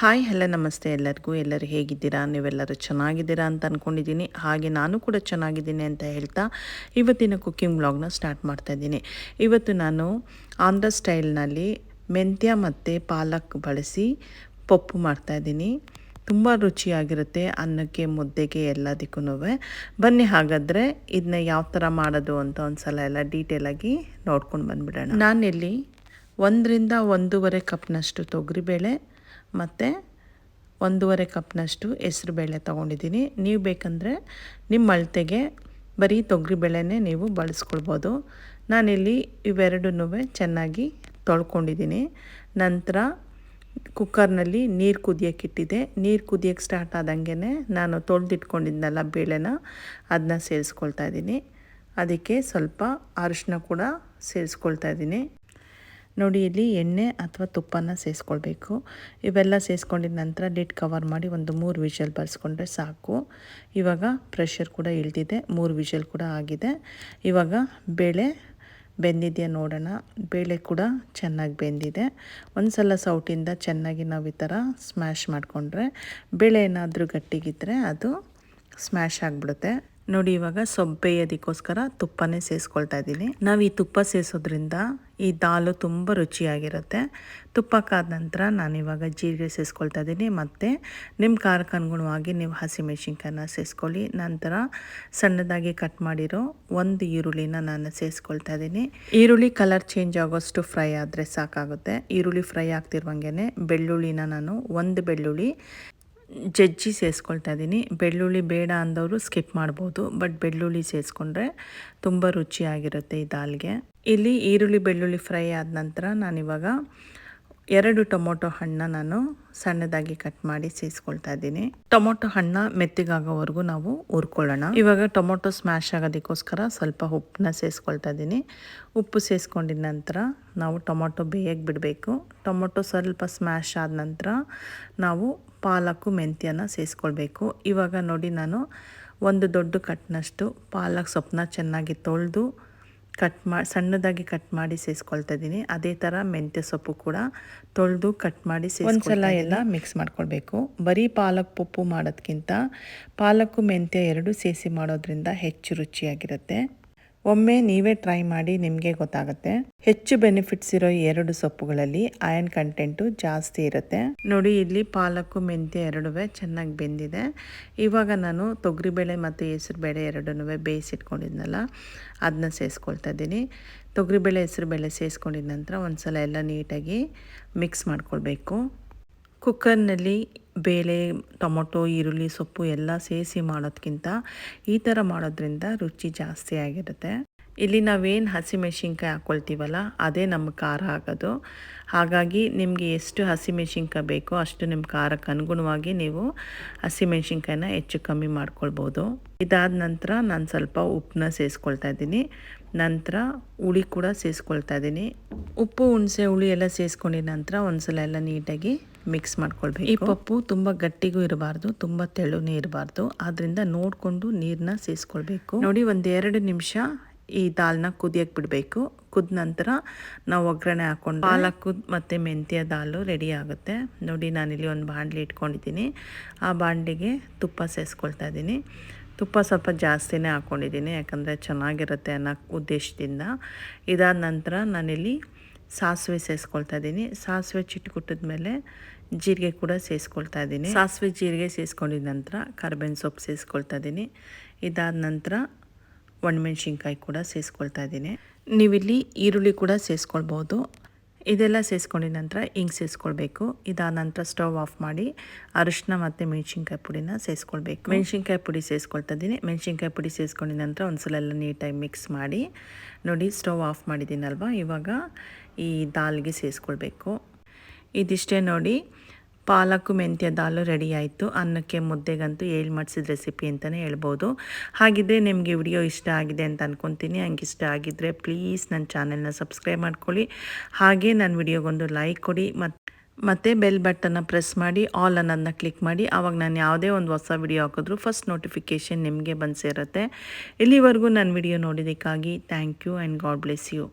Hi, hello, ನಮಸ್ತೆ ಎಲ್ಲರಿಗೂ. ಎಲ್ಲರೂ ಹೇಗಿದ್ದೀರಾ? ನೀವೆಲ್ಲರೂ ಚೆನ್ನಾಗಿದ್ದೀರಾ ಅಂತ ಅಂದ್ಕೊಂಡಿದ್ದೀನಿ ಹಾಗೆ ನಾನು ಕೂಡ ಚೆನ್ನಾಗಿದ್ದೀನಿ ಅಂತ ಹೇಳ್ತಾ ಇವತ್ತಿನ ಕುಕ್ಕಿಂಗ್ ಬ್ಲಾಗ್ನ ಸ್ಟಾರ್ಟ್ ಮಾಡ್ತಾಯಿದ್ದೀನಿ ಇವತ್ತು ನಾನು ಆಂಧ್ರ ಸ್ಟೈಲ್ನಲ್ಲಿ ಮೆಂತ್ಯ ಮತ್ತು ಪಾಲಕ್ ಬಳಸಿ ಪಪ್ಪು ಮಾಡ್ತಾಯಿದ್ದೀನಿ ತುಂಬ ರುಚಿಯಾಗಿರುತ್ತೆ ಅನ್ನಕ್ಕೆ, ಮುದ್ದೆಗೆ ಎಲ್ಲದಕ್ಕೂ ಬನ್ನಿ, ಹಾಗಾದರೆ ಇದನ್ನ ಯಾವ ಥರ ಮಾಡೋದು ಅಂತ ಒಂದು ಸಲ ಎಲ್ಲ ಡೀಟೇಲಾಗಿ ನೋಡ್ಕೊಂಡು ಬಂದುಬಿಡೋಣ. ನಾನಿಲ್ಲಿ ಒಂದರಿಂದ ಒಂದೂವರೆ ಕಪ್ನಷ್ಟು ತೊಗರಿಬೇಳೆ ಮತ್ತು ಒಂದೂವರೆ ಕಪ್ನಷ್ಟು ಹೆಸ್ರುಬೇಳೆ ತೊಗೊಂಡಿದ್ದೀನಿ. ನೀವು ಬೇಕಂದರೆ ನಿಮ್ಮ ಅಳತೆಗೆ ಬರೀ ತೊಗರಿಬೇಳೆನೇ ನೀವು ಬಳಸ್ಕೊಳ್ಬೋದು. ನಾನಿಲ್ಲಿ ಇವೆರಡನ್ನೂ ಚೆನ್ನಾಗಿ ತೊಳ್ಕೊಂಡಿದ್ದೀನಿ. ನಂತರ ಕುಕ್ಕರ್ನಲ್ಲಿ ನೀರು ಕುದಿಯೋಕ್ಕಿಟ್ಟಿದ್ದೆ ನೀರು ಕುದಿಯೋಕ್ಕೆ ಸ್ಟಾರ್ಟ್ ಆದಂಗೆ ನಾನು ತೊಳೆದಿಟ್ಕೊಂಡಿದ್ನಲ್ಲ ಬೇಳೆನ, ಅದನ್ನ ಸೇರಿಸ್ಕೊಳ್ತಾ ಇದ್ದೀನಿ. ಅದಕ್ಕೆ ಸ್ವಲ್ಪ ಅರಿಶಿನ ಕೂಡ ಸೇರಿಸ್ಕೊಳ್ತಾ ಇದ್ದೀನಿ. ನೋಡಿ, ಇಲ್ಲಿ ಎಣ್ಣೆ ಅಥವಾ ತುಪ್ಪನ ಸೇರಿಸ್ಕೊಳ್ಬೇಕು ಇವೆಲ್ಲ ಸೇರಿಸ್ಕೊಂಡಿದ ನಂತರ ಲಿಡ್ ಕವರ್ ಮಾಡಿ ಒಂದು ಮೂರು ವಿಷಲ್ ಬರೆಸ್ಕೊಂಡ್ರೆ ಸಾಕು. ಇವಾಗ ಪ್ರೆಷರ್ ಕೂಡ ಇಳಿದಿದೆ, ಮೂರು ವಿಷಲ್ ಕೂಡ ಆಗಿದೆ. ಇವಾಗ ಬೇಳೆ ಬೆಂದಿದೆಯಾ ನೋಡೋಣ. ಬೇಳೆ ಕೂಡ ಚೆನ್ನಾಗಿ ಬೆಂದಿದೆ. ಒಂದು ಸಲ ಸೌಟಿಂದ ಚೆನ್ನಾಗಿ ನಾವು ಈ ಥರ ಸ್ಮ್ಯಾಶ್ ಮಾಡಿಕೊಂಡ್ರೆ, ಬೇಳೆ ಏನಾದರೂ ಗಟ್ಟಿಗಿದ್ದರೆ ಅದು ಸ್ಮ್ಯಾಶ್ ಆಗಿಬಿಡುತ್ತೆ. ನೋಡಿ, ಇವಾಗ ಸೊಬ್ಬೆಯೋದಕ್ಕೋಸ್ಕರ ತುಪ್ಪನೇ ಸೇರಿಸ್ಕೊಳ್ತಾ ಇದ್ದೀನಿ. ನಾವು ಈ ತುಪ್ಪ ಸೇರಿಸೋದ್ರಿಂದ ಈ ದಾಲು ತುಂಬ ರುಚಿಯಾಗಿರುತ್ತೆ. ತುಪ್ಪ ಕಾದ ನಂತರ ನಾನಿವಾಗ ಜೀರಿಗೆ ಸೇರಿಸ್ಕೊಳ್ತಾ ಇದ್ದೀನಿ. ಮತ್ತು ನಿಮ್ಮ ಖಾರಕ್ಕೆ ಅನುಗುಣವಾಗಿ ನೀವು ಹಸಿಮೆಣ್ಸಿನ್ಕಾಯನ್ನ ಸೇರಿಸ್ಕೊಳ್ಳಿ ನಂತರ ಸಣ್ಣದಾಗಿ ಕಟ್ ಮಾಡಿರೋ ಒಂದು ಈರುಳ್ಳಿನ ನಾನು ಸೇರಿಸ್ಕೊಳ್ತಾ ಇದ್ದೀನಿ. ಈರುಳ್ಳಿ ಕಲರ್ ಚೇಂಜ್ ಆಗೋಷ್ಟು ಫ್ರೈ ಆದರೆ ಸಾಕಾಗುತ್ತೆ. ಈರುಳ್ಳಿ ಫ್ರೈ ಆಗ್ತಿರುವಂಗೆ ಬೆಳ್ಳುಳ್ಳಿನ ನಾನು ಒಂದು ಬೆಳ್ಳುಳ್ಳಿ ಜಜ್ಜಿ ಸೇರಿಸ್ಕೊಳ್ತಾ ಇದ್ದೀನಿ. ಬೆಳ್ಳುಳ್ಳಿ ಬೇಡ ಅಂದವರು ಸ್ಕಿಪ್ ಮಾಡ್ಬೋದು. ಬಟ್ ಬೆಳ್ಳುಳ್ಳಿ ಸೇರಿಸ್ಕೊಂಡ್ರೆ ತುಂಬ ರುಚಿಯಾಗಿರುತ್ತೆ ಈ ದಾಲ್ಗೆ. ಇಲ್ಲಿ ಈರುಳ್ಳಿ ಬೆಳ್ಳುಳ್ಳಿ ಫ್ರೈ ಆದ ನಂತರ ನಾನಿವಾಗ ಎರಡು ಟೊಮೊಟೊ ಹಣ್ಣ ನಾನು ಸಣ್ಣದಾಗಿ ಕಟ್ ಮಾಡಿ ಸೇರಿಸ್ಕೊಳ್ತಾ ಇದ್ದೀನಿ. ಟೊಮೊಟೊ ಹಣ್ಣ ಮೆತ್ತಿಗಾಗೋವರೆಗೂ ನಾವು ಹುರ್ಕೊಳ್ಳೋಣ. ಇವಾಗ ಟೊಮೊಟೊ ಸ್ಮ್ಯಾಶ್ ಆಗೋದಕ್ಕೋಸ್ಕರ ಸ್ವಲ್ಪ ಉಪ್ಪನ್ನ ಸೇರಿಸ್ಕೊಳ್ತಾ ಇದ್ದೀನಿ. ಉಪ್ಪು ಸೇರಿಸ್ಕೊಂಡಿದ ನಂತರ ನಾವು ಟೊಮೊಟೊ ಬೇಯಕ್ಕೆ ಬಿಡಬೇಕು. ಟೊಮೊಟೊ ಸ್ವಲ್ಪ ಸ್ಮ್ಯಾಶ್ ಆದ ನಂತರ ನಾವು ಪಾಲಕ್ಕು ಮೆಂತ್ಯನ ಸೇರಿಸ್ಕೊಳ್ಬೇಕು ಇವಾಗ ನೋಡಿ ನಾನು ಒಂದು ದೊಡ್ಡ ಕಟ್ನಷ್ಟು ಪಾಲಕ್ ಸೊಪ್ಪನ್ನ ಚೆನ್ನಾಗಿ ತೊಳೆದು ಕಟ್ ಮಾ ಸಣ್ಣದಾಗಿ ಕಟ್ ಮಾಡಿ ಸೇರಿಸ್ಕೊಳ್ತಾ ಇದ್ದೀನಿ. ಅದೇ ಥರ ಮೆಂತ್ಯ ಸೊಪ್ಪು ಕೂಡ ತೊಳೆದು ಕಟ್ ಮಾಡಿ ಒಂದ್ಸಲ ಎಲ್ಲ ಮಿಕ್ಸ್ ಮಾಡ್ಕೊಳ್ಬೇಕು. ಬರೀ ಪಾಲಕ್ ಪಪ್ಪು ಮಾಡೋದಕ್ಕಿಂತ ಪಾಲಕ್ಕು ಮೆಂತ್ಯ ಎರಡು ಸೇರಿಸಿ ಮಾಡೋದ್ರಿಂದ ಹೆಚ್ಚು ರುಚಿಯಾಗಿರುತ್ತೆ. ಒಮ್ಮೆ ನೀವೇ ಟ್ರೈ ಮಾಡಿ ನಿಮಗೆ ಗೊತ್ತಾಗುತ್ತೆ. ಹೆಚ್ಚು ಬೆನಿಫಿಟ್ಸ್ ಇರೋ ಎರಡು ಸೊಪ್ಪುಗಳಲ್ಲಿ ಐರನ್ ಕಂಟೆಂಟು ಜಾಸ್ತಿ ಇರುತ್ತೆ. ನೋಡಿ, ಇಲ್ಲಿ ಪಾಲಕ್ಕು, ಮೆಂತ್ಯ ಎರಡುವೆ ಚೆನ್ನಾಗಿ ಬೆಂದಿದೆ. ಇವಾಗ ನಾನು ತೊಗರಿಬೇಳೆ ಮತ್ತು ಹೆಸರುಬೇಳೆ ಎರಡನ್ನೂ ಬೇಯಿಸಿಟ್ಕೊಂಡಿದ್ನಲ್ಲ ಅದನ್ನ ಸೇರಿಸ್ಕೊಳ್ತಾ ಇದ್ದೀನಿ. ತೊಗರಿಬೇಳೆ, ಹೆಸರುಬೇಳೆ ಸೇರಿಸ್ಕೊಂಡಿದ ನಂತರ ಒಂದು ಸಲ ಎಲ್ಲ ನೀಟಾಗಿ ಮಿಕ್ಸ್ ಮಾಡ್ಕೊಳ್ಬೇಕು. ಕುಕ್ಕರ್ನಲ್ಲಿ ಬೇಳೆ, ಟೊಮೊಟೊ, ಈರುಳ್ಳಿ, ಸೊಪ್ಪು ಎಲ್ಲ ಸೇರಿಸಿ ಮಾಡೋದಕ್ಕಿಂತ ಈ ಥರ ಮಾಡೋದ್ರಿಂದ ರುಚಿ ಜಾಸ್ತಿ ಆಗಿರುತ್ತೆ. ಇಲ್ಲಿ ನಾವೇನು ಹಸಿಮೆಣ್ಸಿನ್ಕಾಯಿ ಹಾಕ್ಕೊಳ್ತೀವಲ್ಲ ಅದೇ ನಮ್ಮ ಖಾರ ಆಗೋದು. ಹಾಗಾಗಿ ನಿಮಗೆ ಎಷ್ಟು ಹಸಿಮೆಣ್ಸಿನ್ಕಾಯಿ ಬೇಕೋ ಅಷ್ಟು ನಿಮ್ಮ ಖಾರಕ್ಕೆ ಅನುಗುಣವಾಗಿ ನೀವು ಹಸಿಮೆಣ್ಸಿನ್ಕಾಯಿನ ಹೆಚ್ಚು ಕಮ್ಮಿ ಮಾಡ್ಕೊಳ್ಬೋದು. ಇದಾದ ನಂತರ ನಾನು ಸ್ವಲ್ಪ ಉಪ್ಪನ್ನ ಸೇರಿಸ್ಕೊಳ್ತಾ ಇದ್ದೀನಿ. ನಂತರ ಹುಳಿ ಕೂಡ ಸೇರಿಸ್ಕೊಳ್ತಾ ಇದ್ದೀನಿ. ಉಪ್ಪು, ಹುಣಸೆ, ಹುಳಿ ಎಲ್ಲ ಸೇರಿಸ್ಕೊಂಡಿದ ನಂತರ ಒಂದ್ಸಲ ಎಲ್ಲ ನೀಟಾಗಿ ಮಿಕ್ಸ್ ಮಾಡ್ಕೊಳ್ಬೇಕು. ಈ ಪಪ್ಪು ತುಂಬ ಗಟ್ಟಿಗೂ ಇರಬಾರ್ದು ತುಂಬ ತೆಳುನೇ ಇರಬಾರ್ದು. ಆದ್ರಿಂದ ನೋಡಿಕೊಂಡು ನೀರನ್ನ ಸೇರಿಸ್ಕೊಳ್ಬೇಕು ನೋಡಿ ಒಂದೆರಡು ನಿಮಿಷ ಈ ದಾಲ್ನ ಕುದಿಯಕ್ಕೆ ಬಿಡಬೇಕು. ಕುದ ನಂತರ ನಾವು ಒಗ್ಗರಣೆ ಹಾಕ್ಕೊಂಡು ಪಾಲಕ್ಕು ಮತ್ತು ಮೆಂತ್ಯ ದಾಲು ರೆಡಿ ಆಗುತ್ತೆ. ನೋಡಿ ನಾನಿಲ್ಲಿ ಒಂದು ಬಾಣಲಿ ಇಟ್ಕೊಂಡಿದ್ದೀನಿ. ಆ ಬಾಣಲಿಗೆ ತುಪ್ಪ ಸೇರಿಸ್ಕೊಳ್ತಾ ಇದ್ದೀನಿ. ತುಪ್ಪ ಸ್ವಲ್ಪ ಜಾಸ್ತಿನೇ ಹಾಕ್ಕೊಂಡಿದ್ದೀನಿ ಯಾಕಂದರೆ ಚೆನ್ನಾಗಿರುತ್ತೆ ಅನ್ನೋ ಉದ್ದೇಶದಿಂದ. ಇದಾದ ನಂತರ ನಾನಿಲ್ಲಿ ಸಾಸಿವೆ ಸೇರಿಸ್ಕೊಳ್ತಾ ಇದ್ದೀನಿ. ಸಾಸಿವೆ ಚಿಟ್ಕುಟ್ಟಿದ ಮೇಲೆ ಜೀರಿಗೆ ಕೂಡ ಸೇರಿಸ್ಕೊಳ್ತಾ ಇದ್ದೀನಿ. ಸಾಸಿವೆ ಜೀರಿಗೆ ಸೇರಿಸ್ಕೊಂಡಿದ ನಂತರ ಕರ್ಬೇವಿನ ಸೊಪ್ಪು ಸೇರಿಸ್ಕೊಳ್ತಾ ಇದ್ದೀನಿ. ಇದಾದ ನಂತರ ಒಣಮೆಣ್ಸಿನ್ಕಾಯಿ ಕೂಡ ಸೇರಿಸ್ಕೊಳ್ತಾ ಇದ್ದೀನಿ. ನೀವಿಲ್ಲಿ ಈರುಳ್ಳಿ ಕೂಡ ಸೇರಿಸ್ಕೊಳ್ಬೋದು ಇದೆಲ್ಲ ಸೇರಿಸ್ಕೊಂಡಿದ ನಂತರ ಹಿಂಗೆ ಸೇರಿಸ್ಕೊಳ್ಬೇಕು ಇದಾದ ನಂತರ ಸ್ಟವ್ ಆಫ್ ಮಾಡಿ ಅರಿಶಿನ ಮತ್ತು ಮೆಣಸಿನ್ಕಾಯಿ ಪುಡಿನ ಸೇರಿಸ್ಕೊಳ್ಬೇಕು ಮೆಣಸಿನ್ಕಾಯಿ ಪುಡಿ ಸೇರಿಸ್ಕೊಳ್ತಾ ಇದ್ದೀನಿ. ಮೆಣಸಿನ್ಕಾಯಿ ಪುಡಿ ಸೇರಿಸ್ಕೊಂಡಿದ ನಂತರ ಒಂದು ಸಲ ಎಲ್ಲ ನೀಟಾಗಿ ಮಿಕ್ಸ್ ಮಾಡಿ ನೋಡಿ ಸ್ಟವ್ ಆಫ್ ಮಾಡಿದ್ದೀನಲ್ವ? ಇವಾಗ ಈ ದಾಲ್ಗೆ ಸೇರಿಸ್ಕೊಳ್ಬೇಕು ಇದಿಷ್ಟೇ ನೋಡಿ. ಪಾಲಕ್ಕು ಮೆಂತ್ಯ ದಾಲು ರೆಡಿ ಆಯಿತು. ಅನ್ನಕ್ಕೆ ಮುದ್ದೆಗಂತೂ ಏಳು ಮಾಡಿಸಿದ ರೆಸಿಪಿ ಅಂತಲೇ ಹೇಳ್ಬೋದು. ಹಾಗಿದ್ರೆ ನಿಮಗೆ ವಿಡಿಯೋ ಇಷ್ಟ ಆಗಿದೆ ಅಂತ ಅಂದ್ಕೊತೀನಿ ಹಂಗೆ ಇಷ್ಟ ಆಗಿದ್ದರೆ ಪ್ಲೀಸ್ ನನ್ನ ಚಾನೆಲ್ನ ಸಬ್ಸ್ಕ್ರೈಬ್ ಮಾಡ್ಕೊಳ್ಳಿ. ಹಾಗೆ ನನ್ನ ವಿಡಿಯೋಗೊಂದು ಲೈಕ್ ಕೊಡಿ. ಮತ್ತು ಮತ್ತು ಬೆಲ್ ಬಟನ್ನ ಪ್ರೆಸ್ ಮಾಡಿ ಆಲ್ ಅನ್ನೋದನ್ನ ಕ್ಲಿಕ್ ಮಾಡಿ. ಆವಾಗ ನಾನು ಯಾವುದೇ ಒಂದು ಹೊಸ ವಿಡಿಯೋ ಹಾಕಿದ್ರು ಫಸ್ಟ್ ನೋಟಿಫಿಕೇಷನ್ ನಿಮಗೆ ಬಂದು ಸೇರುತ್ತೆ. ಇಲ್ಲಿವರೆಗೂ ನನ್ನ video ನೋಡಿದ್ದಕ್ಕಾಗಿ thank you and God bless you